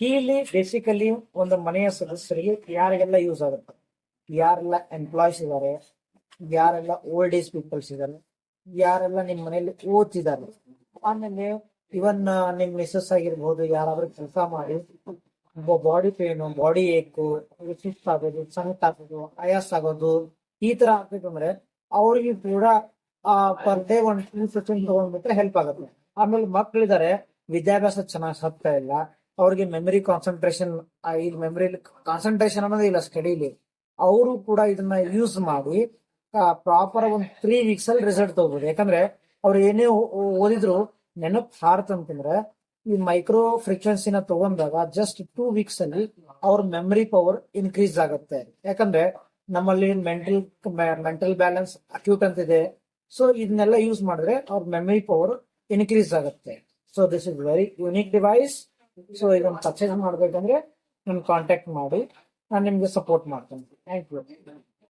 ಇಲ್ಲಿ ಬೇಸಿಕಲಿ ಒಂದು ಮನೆಯ ಸದಸ್ಯರಿಗೆ ಯಾರಿಗೆಲ್ಲ ಯೂಸ್ ಆಗುತ್ತೆ. ಯಾರೆಲ್ಲ ಎಂಪ್ಲಾಯ್ಸ್ ಇದ್ದಾರೆ ಯಾರೆಲ್ಲ ಓಲ್ಡ್ ಏಜ್ ಪೀಪಲ್ಸ್ ಇದ್ದಾರೆ ಯಾರೆಲ್ಲ ನಿಮ್ಮ ಮನೆಯಲ್ಲಿ ಓದ್ತಿದ್ದಾರೆ. ಆಮೇಲೆ ಇವನ್ ನಿಮ್ ಮಿಸಸ್ ಆಗಿರ್ಬೋದು, ಯಾರಾದ್ರೂ ಕೆಲಸ ಮಾಡಿ ಬಾಡಿ ಪೇನು ಬಾಡಿ ಏಕು ಸುಸ್ತು ಆಗೋದು ಸಂಕಟ ಆಗೋದು, ಆಯಾಸ ಆಗೋದು, ಈ ತರ ಆಗ್ಬೇಕಂದ್ರೆ ಅವ್ರಿಗೆ ಕೂಡ ಪರ್ ಡೇ ಒಂದ್ ಟೂ ಸೆಷನ್ ತಗೊಂಡ್ಬಿಟ್ರೆ ಹೆಲ್ಪ್ ಆಗುತ್ತೆ. ಆಮೇಲೆ ಮಕ್ಳಿದಾರೆ, ವಿದ್ಯಾಭ್ಯಾಸ ಚೆನ್ನಾಗಿ ಸಾಧ್ತಾ ಇಲ್ಲ. ಅವ್ರಿಗೆ ಮೆಮರಿ ಕಾನ್ಸಂಟ್ರೇಷನ್ ಈಗ ಮೆಮರಿ ಕಾನ್ಸಂಟ್ರೇಷನ್ ಅನ್ನೋದು ಇಲ್ಲ ಸ್ಟಡಿಲಿ ಅವರು ಕೂಡ ಇದನ್ನ ಯೂಸ್ ಮಾಡಿ ಪ್ರಾಪರ್ ಒಂದು ತ್ರೀ ವೀಕ್ಸ್ ಅಲ್ಲಿ ರಿಸಲ್ಟ್ ತಗೋಬಹುದು ಯಾಕಂದ್ರೆ ಅವ್ರು ಏನೇ ಓದಿದ್ರು, ನೆನಪು ಹಾರ್ತಂತಂದ್ರೆ ಈ ಮೈಕ್ರೋ ಫ್ರೀಕ್ವೆನ್ಸಿನ ತಗೊಂಡಾಗ ಜಸ್ಟ್ ಟೂ ವೀಕ್ಸ್ ಅಲ್ಲಿ ಅವ್ರ ಮೆಮರಿ ಪವರ್ ಇನ್ಕ್ರೀಸ್ ಆಗುತ್ತೆ. ಯಾಕಂದ್ರೆ ನಮ್ಮಲ್ಲಿ ಮೆಂಟಲ್ ಮೆಂಟಲ್ ಬ್ಯಾಲೆನ್ಸ್ ಅಕ್ಯೂಟ್ ಅಂತ ಇದೆ. ಸೊ ಇದನ್ನೆಲ್ಲ ಯೂಸ್ ಮಾಡಿದ್ರೆ ಅವ್ರ ಮೆಮರಿ ಪವರ್ ಇನ್ಕ್ರೀಸ್ ಆಗುತ್ತೆ. So this is very unique device so ಇದನ್ನು ಪರ್ಚೇಸ್ ಮಾಡಬೇಕಂದ್ರೆ ನನ್ನ ಕಾಂಟ್ಯಾಕ್ಟ್ ಮಾಡಿ ನಾನು ನಿಮಗೆ ಸಪೋರ್ಟ್ ಮಾಡ್ತೇನೆ. Thank you